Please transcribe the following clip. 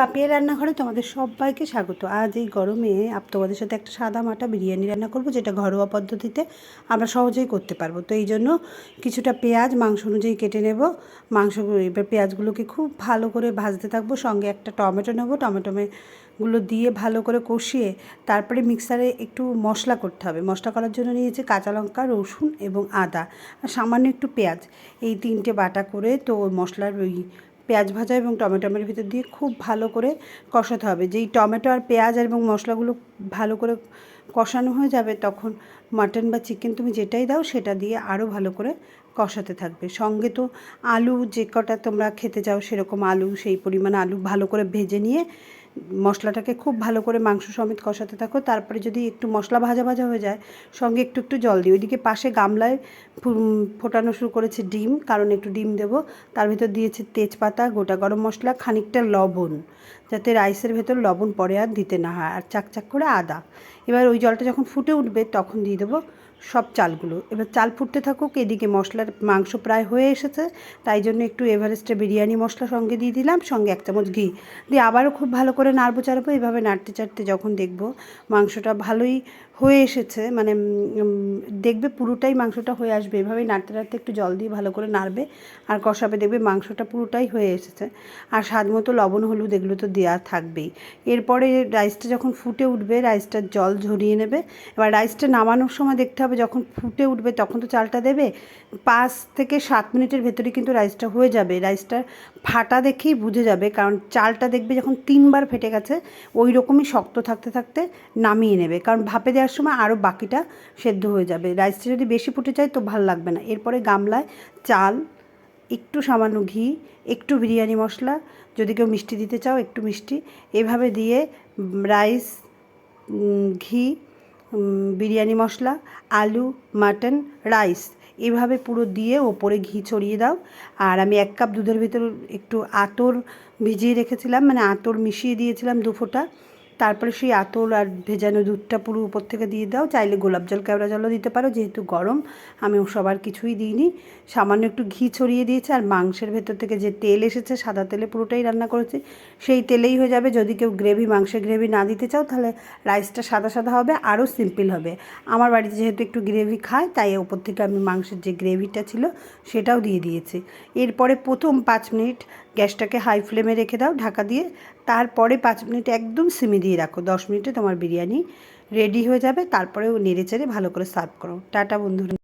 পাপিয়া রান্নাঘরে তোমাদের সবাইকে স্বাগত। আজ এই গরমে আপ তোমাদের সাথে একটা সাদা মাটা বিরিয়ানি রান্না করব, যেটা ঘরোয়া পদ্ধতিতে আমরা সহজেই করতে পারব। তো এই জন্য কিছুটা পেঁয়াজ, মাংস অনুযায়ী কেটে নেব। মাংস, এবার পেঁয়াজগুলোকে খুব ভালো করে ভাজতে থাকব। সঙ্গে একটা টমেটো নেব। টমেটো গুলো দিয়ে ভালো করে কষিয়ে তারপরে মিক্সারে একটু মশলা করতে হবে। মশলা করার জন্য নিয়েছি কাঁচা লঙ্কা, রসুন এবং আদা, আর সামান্য একটু পেঁয়াজ। এই তিনটে বাটা করে তো ওই মশলার ওই পেঁয়াজ ভাজা এবং টমেটোমের ভিতর দিয়ে খুব ভালো করে কষাতে হবে। যেই টমেটো আর পেঁয়াজ আর এবং মশলাগুলো ভালো করে কষানো হয়ে যাবে তখন মাটন বা চিকেন তুমি যেটাই দাও সেটা দিয়ে আরও ভালো করে কষাতে থাকবে। সঙ্গে তো আলু যে কটা তোমরা খেতে চাও সেরকম আলু, সেই পরিমাণ আলু ভালো করে ভেজে নিয়ে মশলাটাকে খুব ভালো করে মাংস সমেত কষাতে থাকো। তারপরে যদি একটু মশলা ভাজা ভাজা হয়ে যায়, সঙ্গে একটু একটু জল দিই ওইদিকে পাশে গামলায় ফোটানো শুরু করেছে ডিম, কারণ একটু ডিম দেবো। তার ভিতর দিয়েছে তেজপাতা, গোটা গরম মশলা, খানিকটা লবণ, যাতে রাইসের ভেতর লবণ পরে আর দিতে না হয়, আর চাকচাক করে আদা। এবার ওই জলটা যখন ফুটে উঠবে, তখন দিয়ে দেবো সব চালগুলো। এবার চাল ফুটতে থাকুক, এদিকে মশলার মাংস প্রায় হয়ে এসেছে, তাই জন্য একটু এভারেস্টের বিরিয়ানি মশলা সঙ্গে দিয়ে দিলাম, সঙ্গে এক চামচ ঘি। দিয়ে আবারও খুব ভালো করে নাড়বো চাড়বো এভাবে নাড়তে চাড়তে যখন দেখব মাংসটা ভালোই হয়ে এসেছে মানে দেখবে পুরোটাই মাংসটা হয়ে আসবে। এভাবেই নাড়তে নাড়তে একটু জল দিয়ে ভালো করে নাড়বে আর কষাবে, দেখবে মাংসটা পুরোটাই হয়ে এসেছে। আর স্বাদ মতো লবণ, হলুদ এগুলো তো দেওয়া থাকবেই। এরপরে রাইসটা যখন ফুটে উঠবে, রাইসটার জল ঝরিয়ে নেবে। এবার রাইসটা নামানোর সময় দেখতে হবে, যখন ফুটে উঠবে তখন তো চালটা দেবে। পাঁচ থেকে সাত মিনিটের ভেতরে কিন্তু রাইসটা হয়ে যাবে। রাইসটা ফাটা দেখেই বুঝে যাবে, কারণ চালটা দেখবে যখন তিনবার ফেটে গেছে, ওই রকমই শক্ত থাকতে থাকতে নামিয়ে নেবে। কারণ ভাপে দেওয়ার সময় আরও বাকিটা সেদ্ধ হয়ে যাবে। রাইসটা যদি বেশি ফুটে যায় তো ভালো লাগবে না। এরপরে গামলায় চাল, একটু সামান্য ঘি, একটু বিরিয়ানি মশলা, যদি কেউ মিষ্টি দিতে চাও একটু মিষ্টি। এভাবে দিয়ে রাইস ঘি বিরিয়ানি মশলা, আলু মাটন রাইস এভাবে পুরো দিয়ে ওপরে ঘি ছড়িয়ে দাও। আর আমি এক কাপ দুধের ভিতর একটু আতর ভিজিয়ে রেখেছিলাম মানে আতর মিশিয়ে দিয়েছিলাম দু ফোঁটা। তারপরে সেই আতর আর ভেজানো দুধটা পুরো উপর থেকে দিয়ে দাও। চাইলে গোলাপ জল কেওড়া জলও দিতে পারো, যেহেতু গরম। আমি সবার কিছুই দিইনি। সামান্য একটু ঘি ছড়িয়ে দিয়েছে আর মাংসের ভেতর থেকে যে তেল এসেছে, সাদা তেলে পুরোটাই রান্না করেছি। সেই তেলেই হয়ে যাবে। যদি কেউ গ্রেভি, মাংসের গ্রেভি না দিতে চাও, তাহলে রাইসটা সাদা সাদা হবে, আরও সিম্পল হবে। আমার বাড়িতে যেহেতু একটু গ্রেভি খায়, তাই ওপর থেকে আমি মাংসের যে গ্রেভিটা ছিল, সেটাও দিয়ে দিয়েছি। এরপরে প্রথম পাঁচ মিনিট গ্যাসটাকে হাই ফ্লেমে রেখে দাও, ঢাকা দিয়ে। তারপরে পাঁচ মিনিট একদম সিমি দিয়ে রাখো। দশ মিনিটে তোমার বিরিয়ানি রেডি হয়ে যাবে। তারপরে নেড়ে চেড়ে ভালো করে সার্ভ করো। টাটা বন্ধুরা।